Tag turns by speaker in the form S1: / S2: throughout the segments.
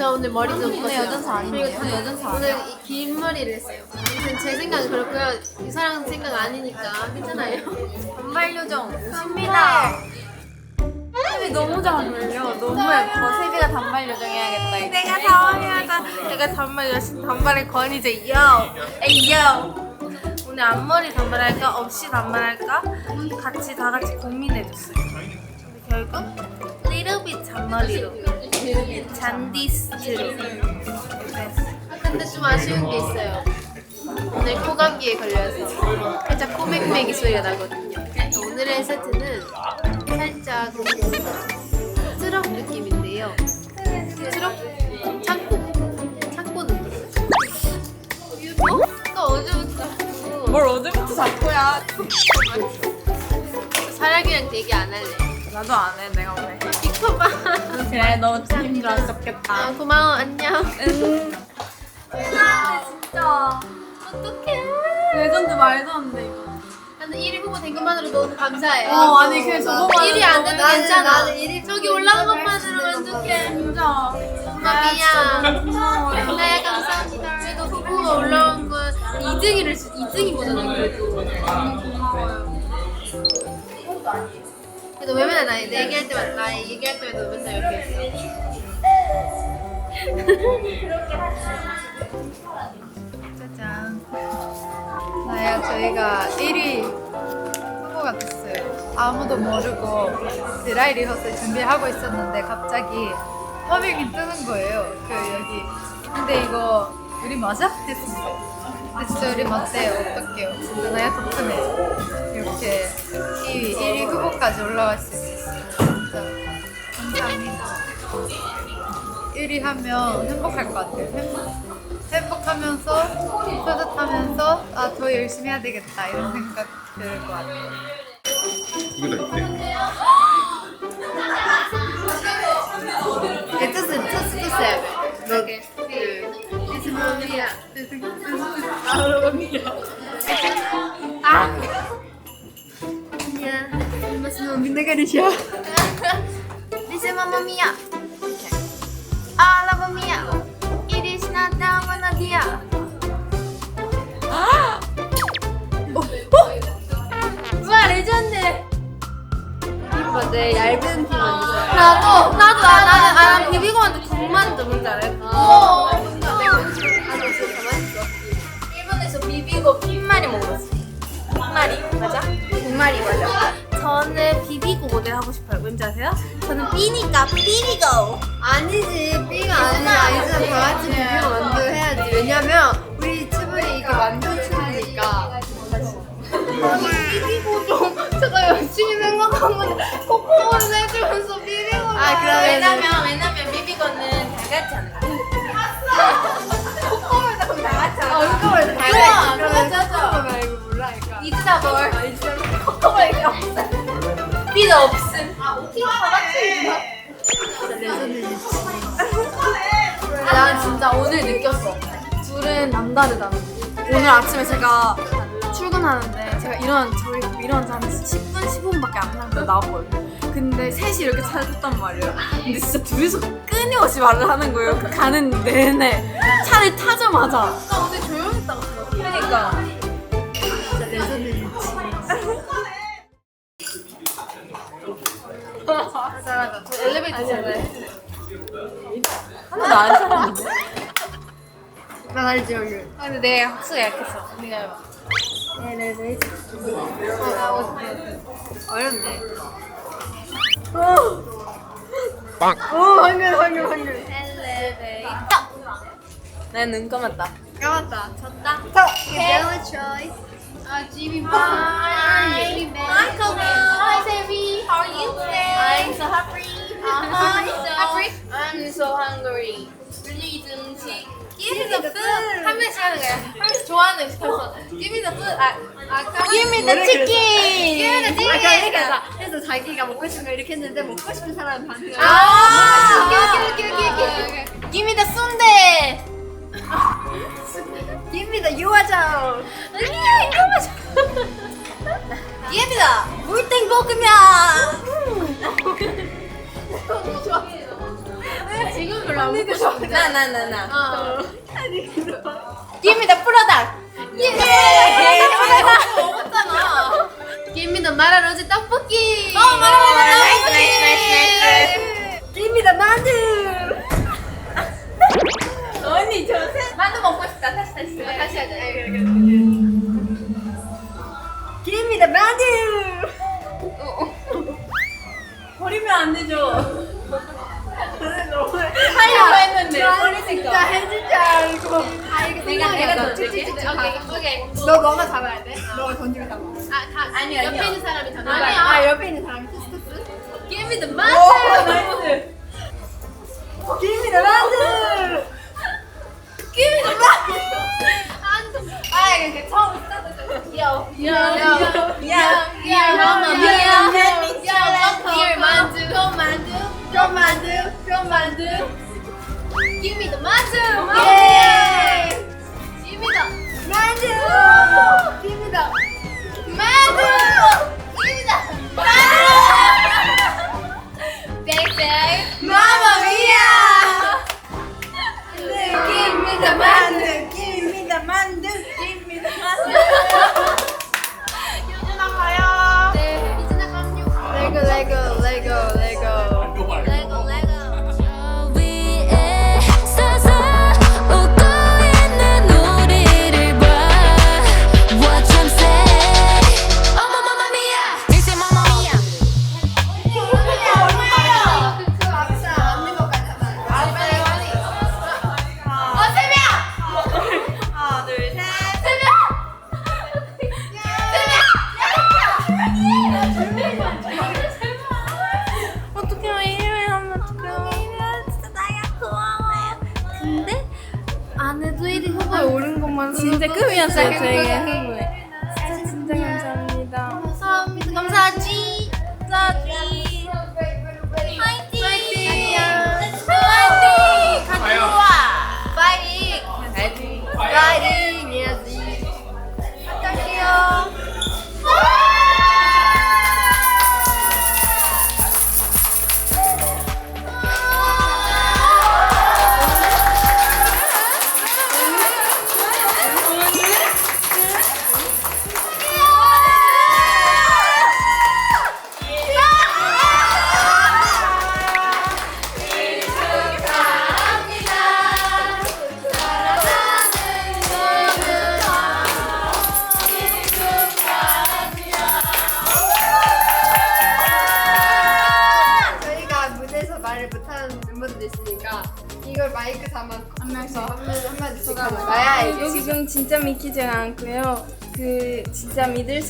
S1: 그래서 오늘 머리도
S2: 오늘
S1: 묶었어요.
S2: 여전사 아닌데요? 오늘 여전사
S1: 오늘. 이- 긴 머리를 했어요. 아무튼 제 생각은 그렇고요. 이 사람 생각 아니니까 괜찮아요.
S2: 단발 요정 오십니다. 세비 너무 잘 어울려. 너무 예뻐. 세비가 단발 요정 해야겠다.
S3: 내가 당황해하다 내가 단발 여신 단발의 권이제 요 에이 요 오늘 앞머리 단발할까 없이 단발할까 같이 다 같이 고민해줬어요 근데 결국 bit 잔머리로 잔디스트로 그랬어요
S1: 근데 좀 아쉬운 게 있어요. 오늘 코감기에 걸려서 살짝 코맹맹이 소리가 나거든요. 오늘의 세트는 살짝 트럭 느낌인데요. 트럭 창고 창고 느낌. 어? 아까 어제부터
S2: 뭘 어제부터 자꾸야.
S1: 사랑이랑 얘기 안 할래.
S2: 나도 안 해. 내가 왜?
S1: 빅커봐.
S2: 그래 너 힘들었었겠다.
S1: 아 고마워 안녕.
S2: 응. 진짜.
S1: 어떡해.
S2: 레전드 말도 안 돼. 이거.
S1: 나는 1위 후보 된 것만으로 너무 감사해.
S2: 어, 아니, 그래, 저거만
S1: 1위 안 돼도
S2: 나는-
S1: 괜찮아.
S2: 나는 일위
S1: 저기 올라온 것만으로 만족해.
S2: 진짜.
S1: 엄마 미안. 나야 감사합니다. 그래도 후보가 올라온 건 2등이를 2등이 보잖아 그래도. 고마워요. 그래도 왜 맨날 나 얘기할 때마다 나 얘기할 때마다 맨날 이렇게 했어.
S4: 짜잔. 나야 저희가 1위 후보가 됐어요. 아무도 모르고 드라이 리허설 준비하고 있었는데 갑자기 화면이 뜨는 거예요. 그 여기. 근데 이거 우리 맞아? 했습니다. 근데 진짜 우리 맞대요. 어떡해요. 진짜 나야 덕분에 이렇게 2위, 1위 후보까지 올라갈 수 있었어요. 진짜 감사합니다. 1위 하면 행복할 것 같아요. 행복. 행복하면서 뿌듯하면서 아 더 열심히 해야 되겠다 이런 생각 들 것 같아요.
S5: 이거 다 있대.
S1: 네, 뜻은 뜻은 뜻은 이렇게 그 이스마미야 아 야, 이스마미 내가 리셔.
S2: 리스 마마미야. 아 라마미야. 이리시나 다마나디야.
S1: 와 레전드. 이거 내 얇은 티 만져.
S3: 나도 나도 나 나는 아 비비고한테 국만두 뭔지 알아?
S1: 어. 뭔가 내가 가만히 있어.
S3: 일본에서 비비고 핀마리 먹었어 핀마리 맞아? 빈마리 맞아 모델 하고 싶어요 왠지 아세요? 저는 B니까 비비고
S1: 아니지 B가 아니야 이제 다 같이 비벼 만두 해야지 왜냐면 우리 춤이 이게 만두 춤이니까
S3: 비비고 좀 제가 열심히 생각하면 코코를 해주면서 비비고
S1: 아, 그러면-
S3: 왜냐면 왜냐면 비비고는 다 같이 한다 코코를 그럼 다 같이 한다
S1: 얼굴을 다
S3: 좋아,
S1: 그러면. 거 말고 몰라니까
S3: 이즈다 뭘 코코를 없음 비도 없음 아 어떻게 다 같이
S2: 아, 난 진짜 오늘 느꼈어. 둘은 남다르다는 거. 오늘 아침에 제가 출근하는데 제가 이런 저희 이런 한 10분 15분밖에 안 남겨 나왔거든요. 근데 셋이 이렇게 차를 탔단 말이에요. 근데 진짜 둘이서 끊임없이 말을 하는 거예요. 그 가는 내내 차를 타자마자.
S3: 나 오늘 조용했다고
S2: 그러니까.
S1: 저 엘리베이터 잘해
S2: 하나도 안 살았는데?
S1: 난 알지 여기.
S3: 아 근데 내 학수가 약했어.
S1: 네가 해봐. 엘리베이터 어, 어렵네.
S5: 빵.
S1: 오 방금 방금 방금.
S3: 엘리베이터.
S2: 내눈 감았다.
S1: 까맣다. 졌다?
S3: Hello choice
S1: 아 지미
S3: Hi Hi Kobe Hi Sevi How are you today?
S1: I'm so happy
S3: Uh-huh, so
S1: happy
S3: I'm so hungry please 음식 Give me the food 한 명씩 하는 거야 한 명씩 좋아하는 음식 해서 Give me the food 아, 아까
S1: Give me the chicken
S3: Give me the chicken
S1: 아 그러니까 그래서 자기가 먹고 싶은 거 이렇게 했는데 먹고 싶은 사람 반응을
S3: 아
S1: 오케이 오케이 오케이 오케이
S3: Give me the 순대
S1: Give me the 유화정.
S3: 아니야 유화정. Give me the 물땡볶음면.
S1: 지금 별로 안 먹고
S2: 싶어.
S1: 나나 나 나. 어.
S2: 아니.
S1: Give me
S2: 프로덕. Give me the 만두. 예.
S1: Give me the
S2: 만두.
S1: Give me the 만두. Give me the 만두. Baby,
S2: Mamma mia.
S1: give me the 만
S2: 진짜 믿을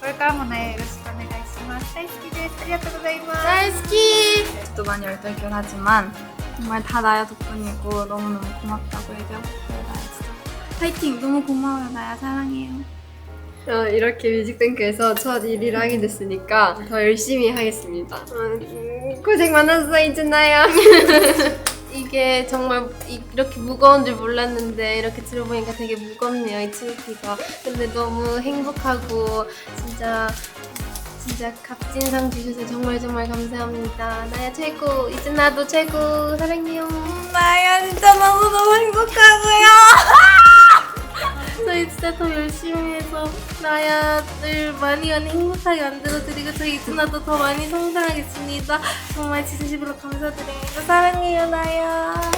S4: これからもね、よろしくお願いします。大好きです。ありがとうございます。
S2: 나이스키. 또 많이 얽혀있긴 하지만 정말 다 나야 덕분이고 너무너무 고맙다고 얘기하고 싶어요. 나야 진짜. 파이팅. 너무 고마워요. 나야 사랑해요.
S1: 어, 이렇게 뮤직뱅크에서 첫 1위를 하게 됐으니까 더 열심히 하겠습니다. 음, 고생 많았어, 이준아야. 이게 정말 이- 이렇게 무거운 줄 몰랐는데 이렇게 들어보니까 되게 무겁네요, 이 트로피가. 근데 너무 행복하고 진짜 진짜 값진 상 주셔서 정말 정말 감사합니다. 나야 최고, 이준아도 최고, 사랑해요.
S2: 나야 진짜 너무너무 행복하고요. 저희 진짜 더 열심히 해서 나야를 많이 많이 행복하게 만들어드리고 저희 이준아도 더 많이 성장하겠습니다. 정말 진심으로 감사드립니다. 사랑해요 나야.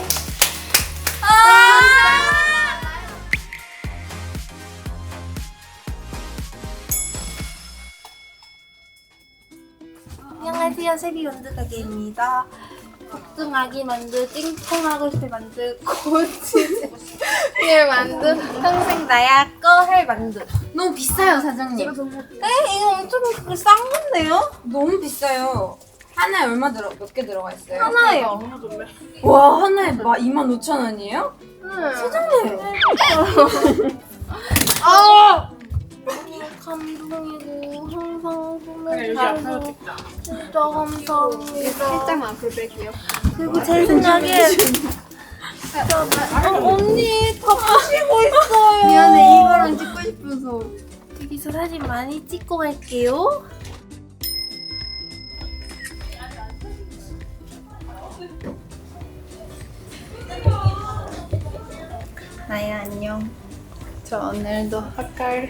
S2: 안녕하세요 세비 만두 가게입니다. 복숭아기 만두, 띵통하고 만두, 고치 즈회 만두, 평생 나야 꺼할 만두. 너무 비싸요 사장님. 에 이거 엄청 싼 건데요? 너무 비싸요. 하나에 얼마 들어 몇 개 들어가 있어요?
S3: 하나예요.
S2: 와 하나에 막 2만 5천 원이에요? 사장님.
S3: 감동이고 항상 보내주셔서 진짜 감사합니다.
S1: 살짝만 앞으로 뺄게요.
S3: 그리고 제 생각에 어, 언니 다 보시고 있어요.
S1: 미안해 이거랑 찍고 싶어서.
S3: 여기서 사진 많이 찍고 갈게요.
S4: 나야 안녕. 저 오늘도 학갈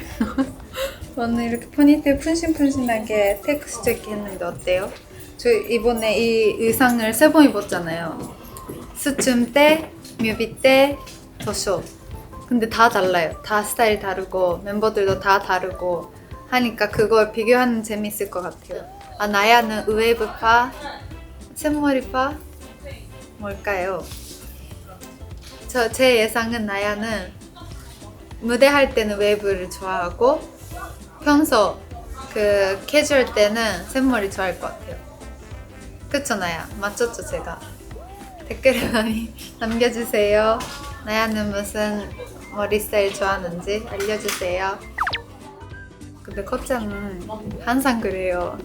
S4: 오늘 이렇게 포니테일 푼신푼신하게 텍스트 있게 했는데 어때요? 저 이번에 이 의상을 세 번 입었잖아요. 스춤 때, 뮤비 때, 더쇼. 근데 다 달라요. 다 스타일 다르고 멤버들도 다 다르고 하니까 그걸 비교하는 재밌을 것 같아요. 아 나야는 웨이브파, 샘머리파 뭘까요? 저 제 예상은 나야는 무대 할 때는 웨이브를 좋아하고 평소 그 캐주얼 때는 샘머리 좋아할 것 같아요. 그쵸 나야 맞췄죠 제가 댓글을 많이 남겨주세요. 나야는 무슨 머리 스타일 좋아하는지 알려주세요. 근데 커짱은 항상 그래요.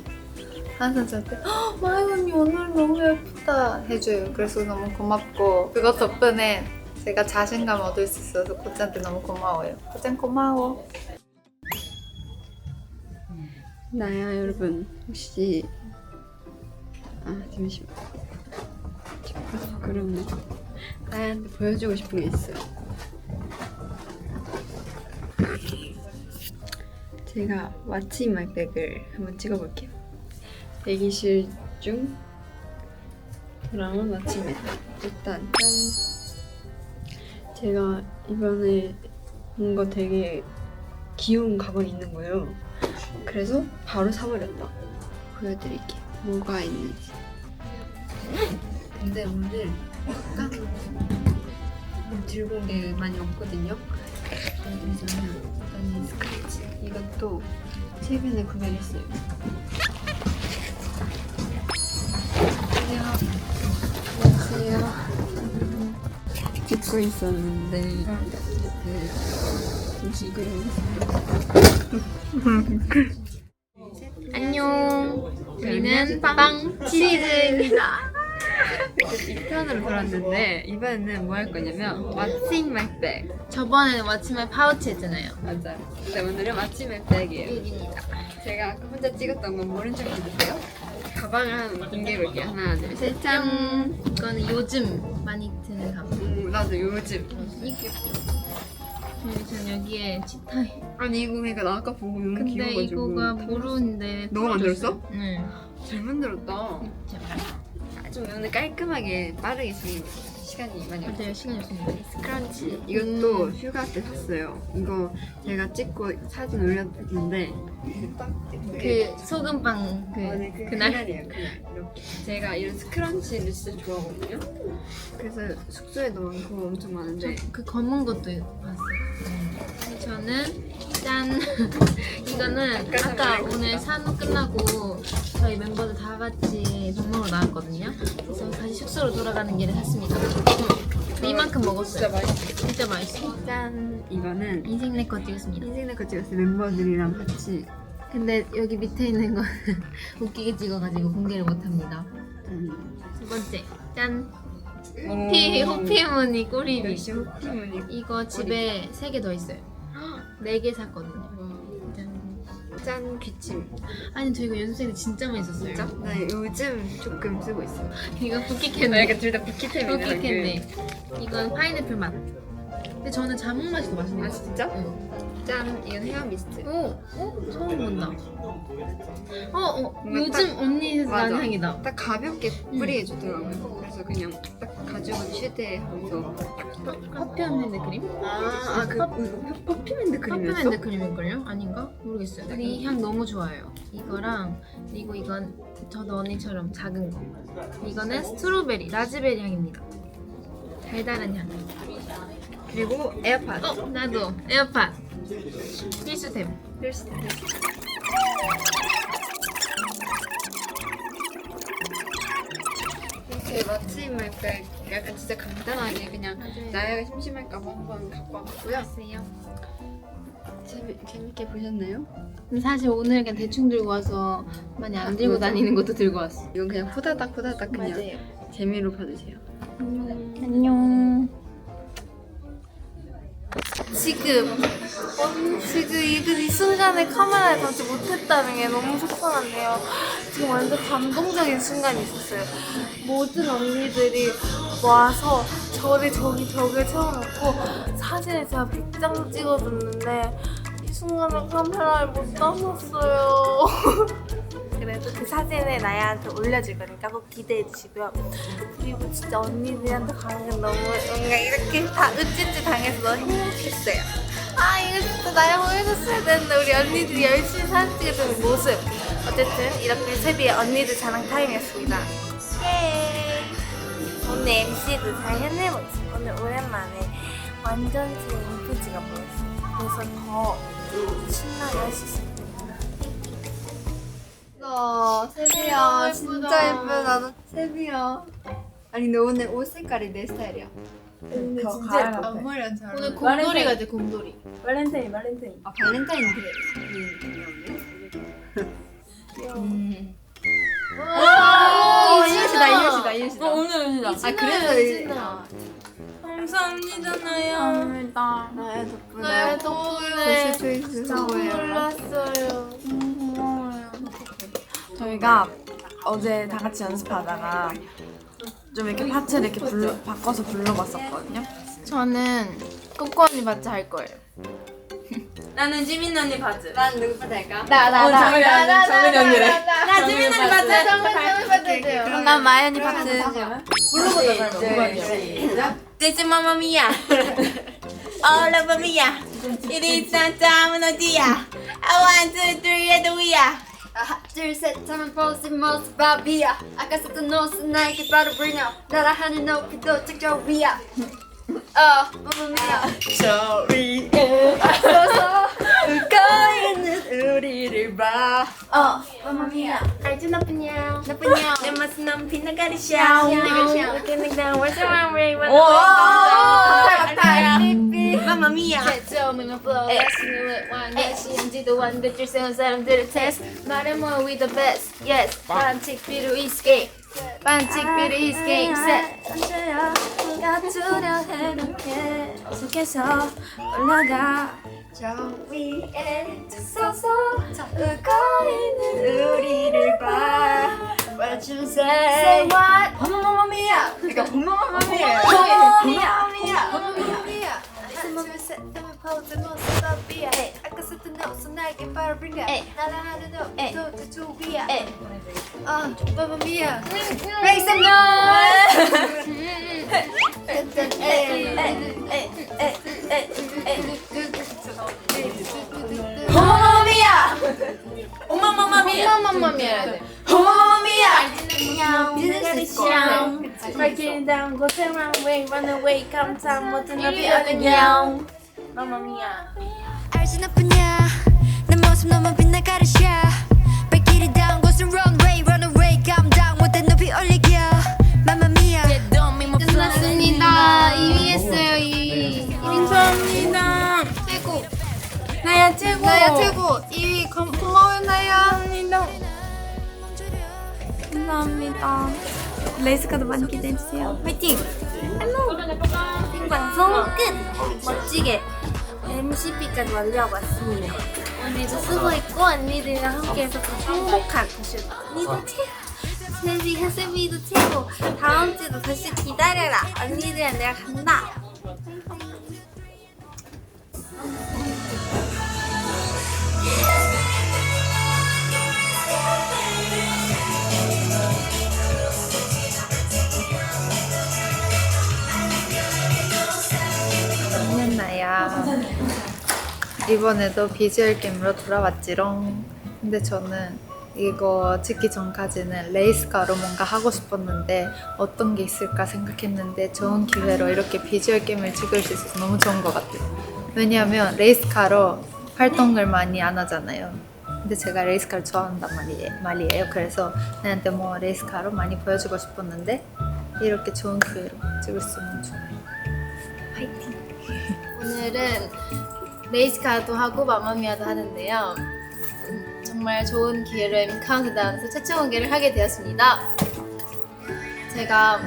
S4: 항상 저한테 "헉, 마이 언니 오늘 너무 예쁘다 해줘요. 그래서 너무 고맙고 그것 덕분에 제가 자신감 얻을 수 있어서 코짱한테 너무 고마워요. 코짱 고마워.
S1: 나야 여러분 혹시 아 잠시만 아, 그러네 나야한테 보여주고 싶은 게 있어요 제가 왓츠 인 마이 백을 한번 찍어볼게요 대기실 중인 마이 백 일단 짠 제가 이번에 본거 되게 귀여운 가방이 있는 거예요 그래서 바로 사버렸다. 보여드릴게요. 뭐가 있는지. 근데 오늘 약간 뭐 들고 온 게 많이 없거든요. 그래서 일단 이 스크래치 이것도 최근에 구매했어요. 안녕하세요. 찍고 있었는데 그 지금 안녕. 우리는 빵 치즈입니다. 2편으로 돌았는데 이번에는 뭐 할 거냐면 What's in my bag
S3: 저번에는 마침에 파우치 했잖아요.
S1: 맞아요. 근데 오늘은 What's in my bag이에요. 여기입니다. 제가 아까 혼자 찍었던 건 모른 척 해주세요. 가방을 하나 공개해볼게요. 하나, 둘, 셋, 짠.
S3: 이거는 요즘 많이 드는 가방.
S1: 음, 나도 요즘.
S3: 이게 그리고 전 여기에 치타이.
S1: 아니 이거 그러니까 나 아까 보고 너무
S3: 근데
S1: 귀여워가지고.
S3: 이거가 보루인데.
S1: 너가 만들었어?
S3: 응.
S1: 잘 만들었다.
S3: 제발.
S1: 아, 좀 오늘 깔끔하게 빠르게 지금 시간이 많이 없어.
S3: 맞아요 시간이 없습니다.
S1: 스크런치 이것도 휴가 때 샀어요. 이거 제가 찍고 사진 올렸는데
S3: 그 소금빵 그
S1: 네, 그,
S3: 그날
S1: 그날이에요 그날 이렇게 제가 이런 스크런치를 진짜 좋아하거든요. 그래서 숙소에도 많고 엄청 많은데
S3: 그 검은 것도 봤어요. 저는 짠 이거는 아까 오늘 산후 끝나고 저희 멤버들 다 같이 밥 먹으러 나왔거든요. 그래서 다시 숙소로 돌아가는 길에 샀습니다. 이만큼 먹었어요. 진짜 맛있어. 진짜 맛있어.
S1: 짠 이거는
S3: 인생 내거 찍었습니다.
S1: 인생 내거 찍었어요 멤버들이랑 같이
S3: 근데 여기 밑에 있는 거는 웃기게 찍어가지고 공개를 못합니다.
S1: 짠.
S3: 두 번째 짠 호피 호피 무늬 꼬리비.
S1: 역시 호피무늬
S3: 이거 집에 세 개 더 있어요. 네 개 샀거든요. 짠.
S1: 짠 귀침
S3: 아니 저 이거 연습생 때 진짜 많이 썼어요.
S1: 진짜? 나 요즘 조금 쓰고 있어요.
S3: 이거 캔디.
S1: 나 약간 둘다 부키템이네.
S3: 쿠키 캔디. 이건 파인애플 맛. 근데 저는 자몽 맛이 더 맛있는
S1: 아
S3: 것 같아요.
S1: 진짜?
S3: 응.
S1: 짠 이건 헤어 미스트.
S3: 오, 어? 처음 본다. 어, 어,
S1: 뭔가
S3: 요즘
S1: 딱-
S3: 언니
S1: 맞아.
S3: 나는 향이다.
S1: 딱 가볍게 뿌리해 주더라고요. 그래서 그냥 딱 가지고 휴대하면서
S3: 퍼퓸핸드 크림?
S1: 아, 그 이거 퍼퓸핸드 크림이었어?
S3: 퍼퓸핸드 크림일걸요? 아닌가? 모르겠어요. 근데 이 향 너무 좋아요. 이거랑 그리고 이건 저도 언니처럼 작은 거. 이거는 스트로베리, 라즈베리 향입니다. 달달한 향.
S1: 그리고 에어팟.
S3: 어, 나도 에어팟. 필수템.
S1: 필수. 그 마침할까 약간 진짜 간단하게 그냥 나야가 심심할까 봐 한번 갖고 왔고요. 재미, 재밌게 보셨나요?
S3: 근데 사실 오늘 그냥 대충 들고 와서 많이 안 들고 다니는 것도 들고 왔어.
S1: 이건 그냥 후다닥 후다닥 그냥 재미로 봐주세요.
S3: 안녕.
S2: 지금 어, 지금 이, 이 순간에 카메라에 담지 못했다는 게 너무 속상한데요. 지금 완전 감동적인 순간이 있었어요. 모든 언니들이 와서 저를 저기 벽에 채워놓고 사진을 제가 100장 찍어줬는데 이 순간에 카메라에 못 담았어요. 그래도 그 사진을 나야한테 올려줄 거니까 꼭 기대해 주시고요. 그리고 진짜 언니들한테 가는 너무 뭔가 이렇게 다 으찌찌 당해서 너무 행복했어요. 아 이거 진짜 나야 보여줬어야 되는데 우리 언니들이 열심히 사진 찍어주는 모습. 어쨌든 이렇게 세비의 언니들 자랑 타임이었습니다. 예. 오늘 MC도 잘 해내보지. 오늘 오랜만에 완전 제 인프지가 보였어요. 그래서 더 신나게 할 수 있어요.
S1: 어, 세비야 진짜 예쁘다. 나도 세비야. 아니 근데 오늘 옷 색깔이 내 스타일이야.
S2: 근데
S1: 진짜 예뻐. 앞머리랑 잘
S3: 오늘
S1: 어울려.
S3: 곰돌이 같아 곰돌이.
S2: 발렌타인 발렌타인.
S1: 아 발렌타인 그래. 음. 어, 이유시다 이유시다 이유시다.
S3: 오늘
S1: 아 그래서 이- 아,
S3: 감사합니다 나야.
S2: 감사합니다.
S1: 나의 덕분에
S3: 나야 덕분에
S1: 초이스 선보여요.
S3: 몰랐어요. 고마워요.
S6: 저희가 어제 다 같이 연습하다가 좀 이렇게 파트를 이렇게 불러, 바꿔서 불러봤었거든요.
S3: 저는 꼬꼬 언니 바지 할 거예요.
S6: 나는 지민 언니 바즈.
S1: 난 누구 할까?
S3: 나나나
S6: 정은이 언니, 정은이 언니래.
S3: 나
S6: 지민 언니 바지.
S2: 그럼 난 마연이 파트.
S6: This is Mamma Mia. All over Mia. It is not time no dia. I want two, three, and we are.
S1: 하나 둘셋 하면 보신 모습 바비야 아까 썼던 옷은 나에게 바로 up 나라 하늘 높이도 책저 위야 어 마마미야 저 위에 서서 웃고 있는 우리를 봐
S2: 어, 마마미야.
S3: 알지 나쁘냐.
S2: 나쁜요.
S6: There must not be no gotta shout.
S3: Looking down, what's around me? When
S6: Mamma Mia.
S3: 처음이면 flow, let's do it. 완벽시인지도 완벽줄 세운 사람들을 test. 말해 뭐 we the best, yes. 반칙 비루 escape. 반칙 비루 escape, set.
S2: 언제야 네가 두려 해놓게 속에서 올라가.
S1: 저 위에 서서 있는 우리를 봐. What you say
S3: Say what?
S1: 어머머머미야. 그러니까 어머머머미야. 어머머머미야. 어머머머미야 둘셋 하면 포즈 모습 바비야 아까 썼던 옷은 나에게 바로 bring up 날아가는 옷도 저 위야 아 마마미야 Make some noise
S6: 어머머미야.
S3: 돼.
S6: 어머머미야.
S3: Breaking down, go around, way, run away, come time, what to
S6: be on the ground.
S3: Mamma mia.
S7: 알지 나쁘냐 내 모습 너무 빛나 가르쳐 발길이 down 곳은 runway run away calm down 못해 높이 올리겨 맘마미아
S3: 끝났습니다. 2위 했어요, 2위. 감사합니다. 최고. 나야 최고. 나야 최고. 2위 고, 고마워요, 나야. 감사합니다.
S2: 감사합니다 레이스카도 많이 기대해주세요 화이팅!
S3: 생방송 끝! 멋지게 MCP까지 완료하고 왔습니다. 오늘도 수고했고 언니들이랑 함께해서 더 행복한. 언니도 최고! 세비가 세비도 최고! 다음 주도 다시 기다려라! 언니들이랑 내가 간다!
S1: 이번에도 비주얼 게임으로 돌아왔지롱. 근데 저는 이거 찍기 전까지는 레이스가로 뭔가 하고 싶었는데 어떤 게 있을까 생각했는데 좋은 기회로 이렇게 비주얼 게임을 찍을 수 있어서 너무 좋은 것 같아요. 왜냐하면 레이스카로 활동을 많이 안 하잖아요. 근데 제가 레이스카를 좋아한단 말이에요, 말이에요. 그래서 나한테 뭐 레이스카로 많이 보여주고 싶었는데
S4: 이렇게 좋은 기회로 찍을 수 있는 좋아요.
S3: 오늘은 레이스카도 하고 마마미아도 하는데요. 음, 정말 좋은 기회로 M 카운트다운에서 최초 공개를 하게 되었습니다. 제가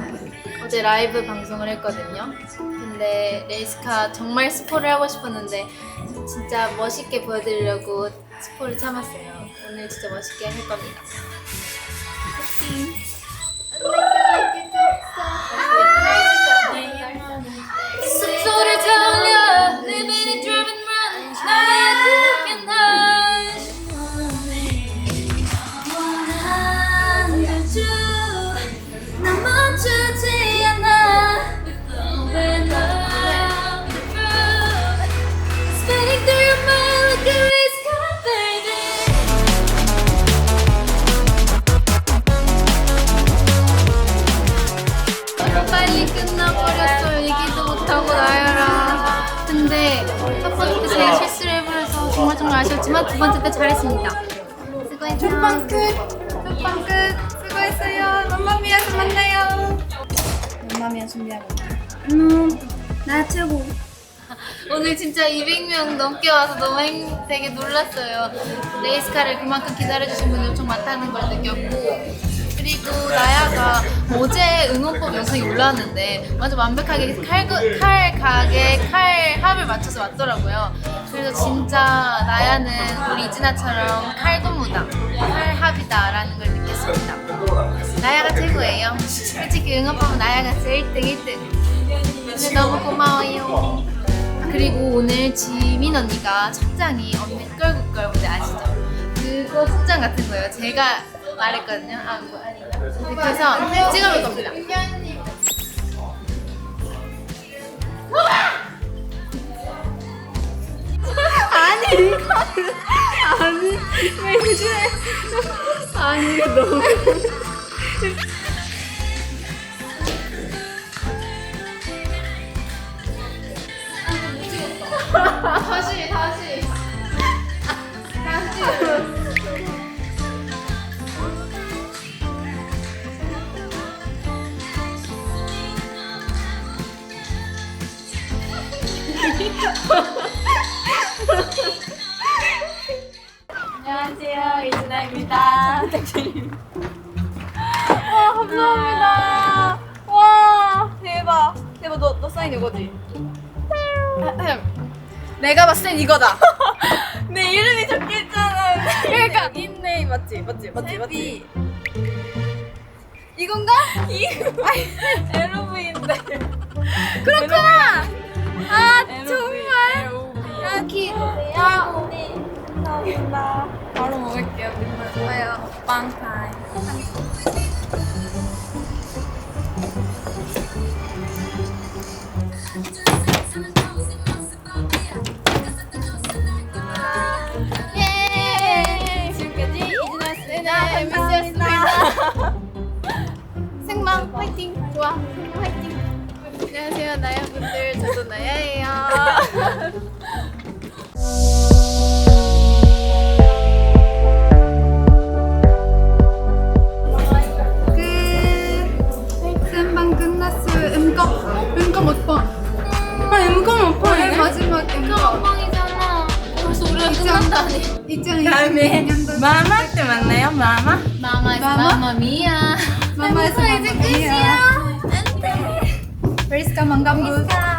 S3: 어제 라이브 방송을 했거든요. 근데 레이스카 정말 스포를 하고 싶었는데 진짜 멋있게 보여드리려고 스포를 참았어요. 오늘 진짜 멋있게 할 겁니다.
S6: 숨소리
S4: 맘마미아 준비하고.
S3: 오늘 진짜 200명 넘게 와서 너무 행, 되게 놀랐어요. 레이스카를 그만큼 기다려주신 분이 엄청 많다는 걸 느꼈고 그리고 나야가 어제 응원법 영상이 올라왔는데 완전 완벽하게 칼, 칼 가게 칼 합을 맞춰서 왔더라고요. 그래서 진짜 나야는 우리 이진아처럼 칼도 무다, 칼 합이다라는 걸 느꼈습니다. 나야가 최고예요. 솔직히 응원법은 나야가 제일 1등 1등. 근데 너무 고마워요. 그리고 오늘 지민 언니가 천장이 언니 꿀꿀꿀 뭔지 아시죠? 그거 천장 같은 거예요. 제가 말했거든요. 아, 뭐 아니다. 그래서 찍어볼 겁니다. 다시, 다시.
S2: 이진아입니다.
S3: 와, 감사합니다. 와, 대박. 대박, 너, 너 사인 이거지? 내가 봤을 땐 이거다.
S2: 내 이름이 적혀 있잖아.
S3: 그러니까 닉네임 맞지? 맞지? 맞지? 맞지? 이건가?
S2: LV인데.
S3: 그렇구나. 아,
S2: 정말.
S3: 여기
S2: 야 언니 감사합니다. 바로 먹을게요. 좋아요. 빵 타임.
S3: 예. 지금까지 이진아였습니다. MBC였습니다. 생방 화이팅. 좋아. 생방 화이팅. 안녕하세요, 나야분들. 저도 나야예요. 2000년도니.
S4: 2020년도
S2: 마마 때 만나요 마마?
S3: 마 마
S4: 마 마?
S3: 마미야
S4: 마마에서 마마미야. 안돼. 브리스카 망감구
S2: 브리스카